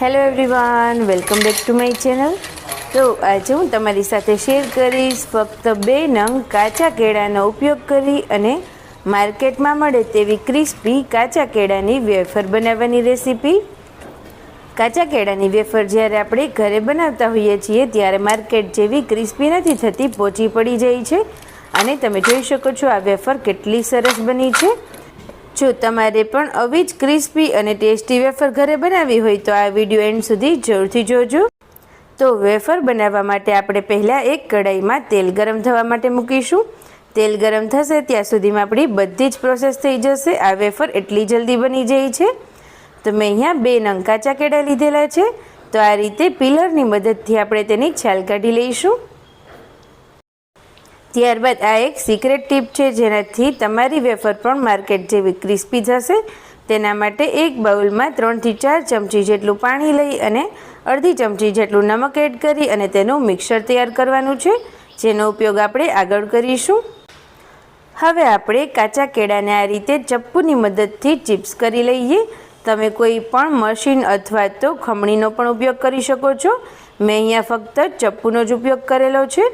Hello everyone welcome back to my channel તો આજે હું તમારી સાથે શેર કરીશ ફક્ત બે નંગ કાચા કેળાનો ઉપયોગ કરી અને માર્કેટમાં મળે તેવી ક્રિસ્પી કાચા કેળાની વેફર બનાવવાની રેસીપી કાચા કેળાની વેફર જ્યારે આપણે ઘરે બનાવતા હોઈએ છીએ, ત્યારે માર્કેટ જેવી ક્રિસ્પી નથી થતી, પોચી પડી જાય છે. અને તમે જોઈ શકો છો આ વેફર કેટલી સરસ બની છે. જો તમારે પણ આવી જ ક્રિસ્પી અને ટેસ્ટી વેફર ઘરે બનાવવી હોય તો આ વીડિયો એન્ડ સુધી જરૂરથી જોજો. તો વેફર બનાવવા માટે આપણે પહેલાં એક કઢાઈમાં તેલ ગરમ થવા માટે મૂકીશું. તેલ ગરમ થશે ત્યાં સુધીમાં આપણી બધી જ પ્રોસેસ થઈ જશે. આ વેફર એટલી જલ્દી બની જાય છે. તો મેં અહીંયા બે નંકા ચાકેડા લીધેલા છે. તો આ રીતે પિલરની મદદથી આપણે તેની છાલ કાઢી લઈશું. ત્યારબાદ આ એક સિક્રેટ ટીપ છે, જેનાથી તમારી વેફર પણ માર્કેટ જેવી ક્રિસ્પી થશે તેના માટે એક બાઉલમાં ત્રણથી ચાર ચમચી જેટલું પાણી લઈ અને અડધી ચમચી જેટલું નમક એડ કરી અને તેનું મિક્સર તૈયાર કરવાનું છે, જેનો ઉપયોગ આપણે આગળ કરીશું. હવે આપણે કાચા કેળાને આ રીતે ચપ્પુની મદદથી ચિપ્સ કરી લઈએ. તમે કોઈ પણ મશીન અથવા તો ખમણીનો પણ ઉપયોગ કરી શકો છો. મેં અહીંયા ફક્ત ચપ્પુનો જ ઉપયોગ કરેલો છે.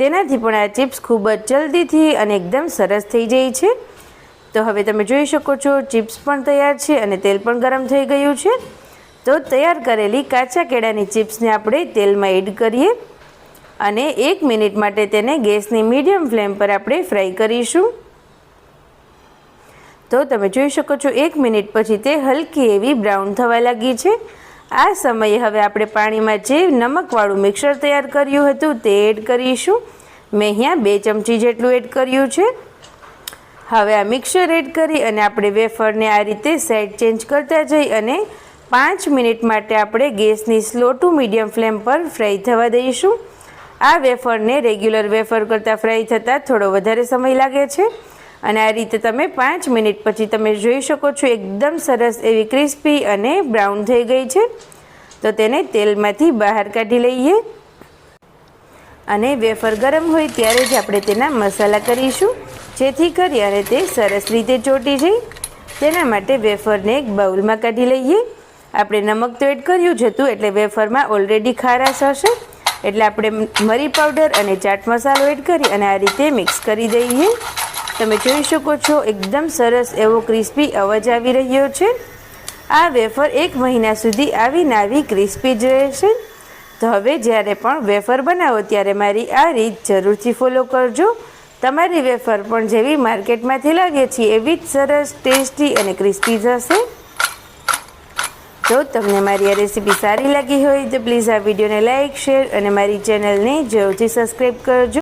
તેનાથી પણ આ ચિપ્સ ખૂબ જ જલ્દીથી અને એકદમ સરસ થઈ જાય છે. તો હવે તમે જોઈ શકો છો, ચિપ્સ પણ તૈયાર છે અને તેલ પણ ગરમ થઈ ગયું છે. તો તૈયાર કરેલી કાચા કેળાની ચિપ્સને આપણે તેલમાં એડ કરીએ અને એક મિનિટ માટે તેને ગેસની મીડિયમ ફ્લેમ પર આપણે ફ્રાય કરીશું. તો તમે જોઈ શકો છો, એક મિનિટ પછી તે હલકી એવી બ્રાઉન થવા લાગી છે. આ સમયે હવે આપણે પાણીમાં જે નમકવાળું મિક્સર તૈયાર કર્યું હતું તે એડ કરીશું. મેં અહીંયા બે ચમચી જેટલું એડ કર્યું છે. હવે આ મિક્સર એડ કરી અને આપણે વેફરને આ રીતે સાઈડ ચેન્જ કરતા જઈ અને પાંચ મિનિટ માટે આપણે ગેસની સ્લો ટુ મીડિયમ ફ્લેમ પર ફ્રાય થવા દઈશું. આ વેફરને રેગ્યુલર વેફર કરતાં ફ્રાય થતાં થોડો વધારે સમય લાગે છે. અને આ રીતે તમે પાંચ મિનિટ પછી તમે જોઈ શકો છો, એકદમ સરસ એવી ક્રિસ્પી અને બ્રાઉન થઈ ગઈ છે. તો તેને તેલમાંથી બહાર કાઢી લઈએ. અને વેફર ગરમ હોય ત્યારે જ આપણે તેના મસાલા કરીશું. જેથી કરી અને તે સરસ રીતે ચોટી જાય. તેના માટે વેફરને એક બાઉલમાં કાઢી લઈએ. આપણે નમક તો એડ કર્યું જ હતું, એટલે વેફરમાં ઓલરેડી ખારાશ હશે. એટલે આપણે મરી પાવડર અને ચાટ મસાલો એડ કરી અને આ રીતે મિક્સ કરી દઈએ. તમે જોઈ શકો છો, એકદમ સરસ એવો ક્રિસ્પી અવાજ આવી રહ્યો છે. આ વેફર એક મહિના સુધી આવી ક્રિસ્પી જ રહેશે. તો હવે જ્યારે પણ વેફર બનાવો, ત્યારે મારી આ રીત જરૂરથી ફોલો કરજો. તમારી વેફર પણ જેવી માર્કેટમાંથી લાગે છે, એવી જ સરસ, ટેસ્ટી અને ક્રિસ્પી થશે તો તમને મારી આ રેસીપી સારી લાગી હોય, તો પ્લીઝ આ વિડીયોને લાઇક શેર અને મારી ચેનલને જરૂરથી સબસ્ક્રાઈબ કરજો.